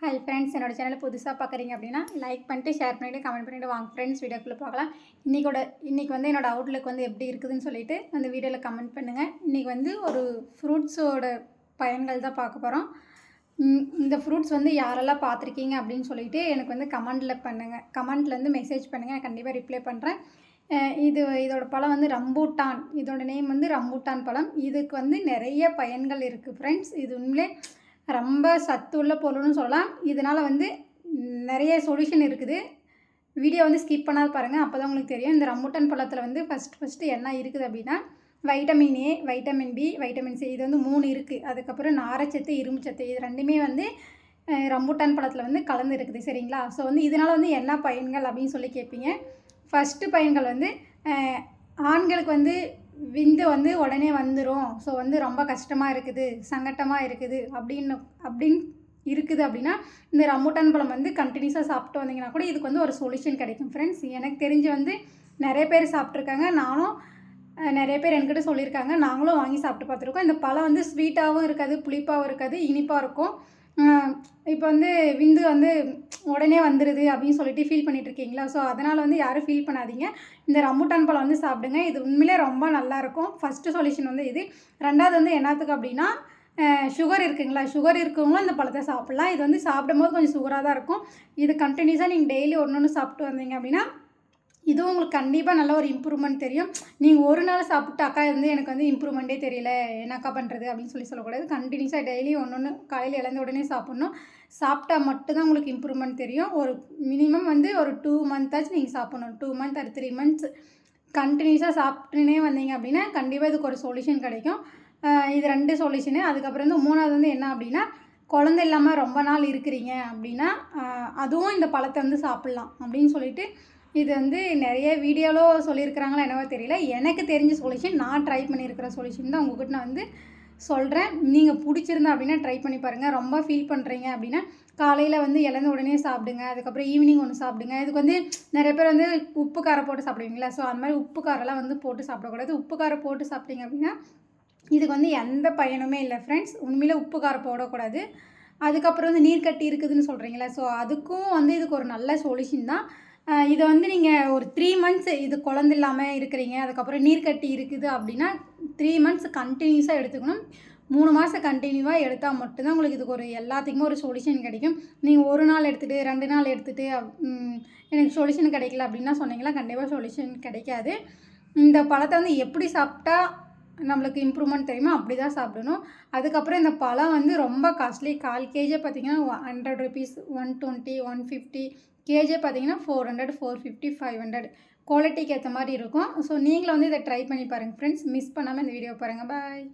Hi friends என்னோட சேனலை புதுசாக பார்க்குறீங்க அப்படின்னா லைக் பண்ணிட்டு ஷேர் பண்ணிவிட்டு கமெண்ட் பண்ணிவிட்டு வாங்க ஃப்ரெண்ட்ஸ் வீடியோக்குள்ளே பார்க்கலாம் இன்றைக்கோட இன்றைக்கி வந்து என்னோடய அவுட்லுக் வந்து எப்படி இருக்குதுன்னு சொல்லிட்டு அந்த வீடியோவில் கமெண்ட் பண்ணுங்கள் இன்றைக்கி வந்து ஒரு ஃப்ரூட்ஸோட பயன்கள் தான் பார்க்க போகிறோம் இந்த ஃப்ரூட்ஸ் வந்து யாரெல்லாம் பார்த்துருக்கீங்க அப்படின்னு சொல்லிட்டு எனக்கு வந்து கமெண்டில் பண்ணுங்கள் கமெண்ட்டில் வந்து மெசேஜ் பண்ணுங்கள் நான் கண்டிப்பாக ரிப்ளை பண்ணுறேன் இது இதோட பழம் வந்து ரம்பூட்டான். இதோட நேம் வந்து ரம்பூட்டான் பழம். இதுக்கு வந்து நிறைய பயன்கள் இருக்குது ஃப்ரெண்ட்ஸ் இது உண்மையிலே ரொம்ப சத்துள்ள பொருள்னு சொல்லலாம். இதனால் வந்து நிறைய சொல்யூஷன் இருக்குது. வீடியோ வந்து ஸ்கிப் பண்ணாத பாருங்கள் அப்போ தான் உங்களுக்கு தெரியும். இந்த ரம்புட்டன் பழத்தில் வந்து ஃபஸ்ட் ஃபஸ்ட்டு என்ன இருக்குது அப்படின்னா vitamin A vitamin B vitamin C இது வந்து மூணு இருக்குது அதுக்கப்புறம் நாரச்சத்து இரும்புச்சத்து இது ரெண்டுமே வந்து ரம்புட்டான் பழத்தில் வந்து கலந்து இருக்குது சரிங்களா? ஸோ வந்து இதனால் வந்து என்ன பயன்கள் அப்படின்னு சொல்லி கேட்பீங்க. ஃபஸ்ட்டு பயன்கள் வந்து ஆண்களுக்கு வந்து விந்து வந்து உடனே வந்துடும் ஸோ வந்து ரொம்ப கஷ்டமாக இருக்குது சங்கட்டமாக இருக்குது அப்படின்னு அப்படின்னு இருக்குது அப்படின்னா இந்த ரம்புட்டான் பழம் வந்து கண்டினியூஸாக சாப்பிட்டு வந்தீங்கன்னா கூட இதுக்கு வந்து ஒரு சொல்யூஷன் கிடைக்கும் ஃப்ரெண்ட்ஸ் எனக்கு தெரிஞ்சு வந்து நிறைய பேர் சாப்பிட்ருக்காங்க நானும் நிறைய பேர் என்கிட்ட சொல்லியிருக்காங்க. நாங்களும் வாங்கி சாப்பிட்டு பார்த்துருக்கோம். இந்த பழம் வந்து ஸ்வீட்டாகவும் இருக்காது புளிப்பாகவும் இருக்காது இனிப்பாக இருக்கும். இப்போ வந்து விந்து வந்து உடனே வந்துடுது அப்படின்னு சொல்லிட்டு ஃபீல் பண்ணிட்டு இருக்கீங்களா ஸோ அதனால் வந்து யாரும் ஃபீல் பண்ணாதீங்க. இந்த ரம்புட்டான் பழம் வந்து சாப்பிடுங்க. இது உண்மையிலே ரொம்ப நல்லாயிருக்கும் ஃபஸ்ட்டு சொல்யூஷன் வந்து இது. ரெண்டாவது வந்து என்னத்துக்கு அப்படின்னா சுகர் இருக்குங்களா? சுகர் இருக்கவங்களும் இந்த பழத்தை சாப்பிட்லாம். இது வந்து சாப்பிடும் போது கொஞ்சம் சுகராக தான் இருக்கும். இது கண்டினியூஸாக நீங்கள் டெய்லி ஒன்று ஒன்று சாப்பிட்டு வந்தீங்க அப்படின்னா இதுவும் உங்களுக்கு கண்டிப்பாக நல்ல ஒரு இம்ப்ரூவ்மெண்ட் தெரியும். நீங்கள் ஒரு நாள் சாப்பிட்டாக்கா அக்கா எனக்கு வந்து இம்ப்ரூவ்மெண்ட்டே தெரியல. என்னக்கா பண்ணுறது அப்படின்னு சொல்லி சொல்லக்கூடாது. கண்டினியூஸாக டெய்லி ஒன்று ஒன்று காலையில் இழந்த உடனே சாப்பிட்ணும். சாப்பிட்டா மட்டும்தான் உங்களுக்கு இம்ப்ரூவ்மெண்ட் தெரியும். ஒரு மினிமம் வந்து ஒரு டூ மந்த்தாச்சும் நீங்கள் சாப்பிட்ணும். Two month or three months கண்டினியூஸாக சாப்பிட்டுனே வந்தீங்க அப்படின்னா கண்டிப்பாக இதுக்கு ஒரு சொல்யூஷன் கிடைக்கும். இது ரெண்டு சொல்யூஷனு அதுக்கப்புறம் வந்து மூணாவது வந்து என்ன அப்படின்னா குழந்தை இல்லாமல் ரொம்ப நாள் இருக்கிறீங்க அப்படின்னா அதுவும் இந்த பழத்தை வந்து சாப்பிட்லாம் அப்படின்னு சொல்லிட்டு இது வந்து நிறைய வீடியோவில் சொல்லியிருக்கிறாங்களா என்னவோ தெரியல. எனக்கு தெரிஞ்ச சொல்யூஷன் நான் ட்ரை பண்ணியிருக்கிற சொல்யூஷன் தான் உங்ககிட்ட நான் வந்து சொல்கிறேன் நீங்கள் பிடிச்சிருந்தா அப்படின்னா ட்ரை பண்ணி பாருங்கள் ரொம்ப ஃபீல் பண்ணுறீங்க அப்படின்னா காலையில் வந்து இழந்த உடனே சாப்பிடுங்க. அதுக்கப்புறம் ஈவினிங் ஒன்று சாப்பிடுங்க. இதுக்கு வந்து நிறைய பேர் வந்து உப்பு காரம் போட்டு சாப்பிடுவீங்களா? ஸோ அந்த மாதிரி உப்பு காரெல்லாம் வந்து போட்டு சாப்பிடக்கூடாது. உப்பு காரம் போட்டு சாப்பிட்டீங்க அப்படின்னா இதுக்கு வந்து எந்த பயனுமே இல்லை ஃப்ரெண்ட்ஸ் உண்மையில் உப்பு காரம் போடக்கூடாது. அதுக்கப்புறம் வந்து நீர் கட்டி இருக்குதுன்னு சொல்கிறீங்களா ஸோ அதுக்கும் வந்து இதுக்கு ஒரு நல்ல சொல்யூஷன் தான். இதை வந்து நீங்கள் ஒரு த்ரீ மந்த்ஸ் இது குழந்த இல்லாமல் இருக்கிறீங்க அதுக்கப்புறம் நீர் கட்டி இருக்குது அப்படின்னா த்ரீ மந்த்ஸ் கண்டினியூஸாக எடுத்துக்கணும். மூணு மாதம் கண்டினியூவாக எடுத்தால் மட்டும்தான் உங்களுக்கு இதுக்கு ஒரு எல்லாத்துக்குமே ஒரு சொல்யூஷன் கிடைக்கும். நீங்கள் ஒரு நாள் எடுத்துகிட்டு ரெண்டு நாள் எடுத்துகிட்டு எனக்கு சொல்யூஷன் கிடைக்கல அப்படின்னா சொன்னீங்களா கண்டிப்பாக சொல்யூஷன் கிடைக்காது. இந்த பழத்தை வந்து எப்படி சாப்பிட்டா நம்மளுக்கு இம்ப்ரூவ்மெண்ட் தெரியுமோ அப்படி தான் சாப்பிடணும். அதுக்கப்புறம் இந்த பழம் வந்து ரொம்ப காஸ்ட்லி கால் கேஜி பார்த்திங்கன்னா hundred rupees one twenty one fifty KG பார்த்தீங்கன்னா four hundred four fifty five hundred குவாலிட்டிக்கு ஏற்ற மாதிரி இருக்கும். ஸோ நீங்களும் வந்து இதை ட்ரை பண்ணி பாருங்கள் ஃப்ரெண்ட்ஸ் மிஸ் பண்ணாமல் இந்த வீடியோ பாருங்கள் பாய்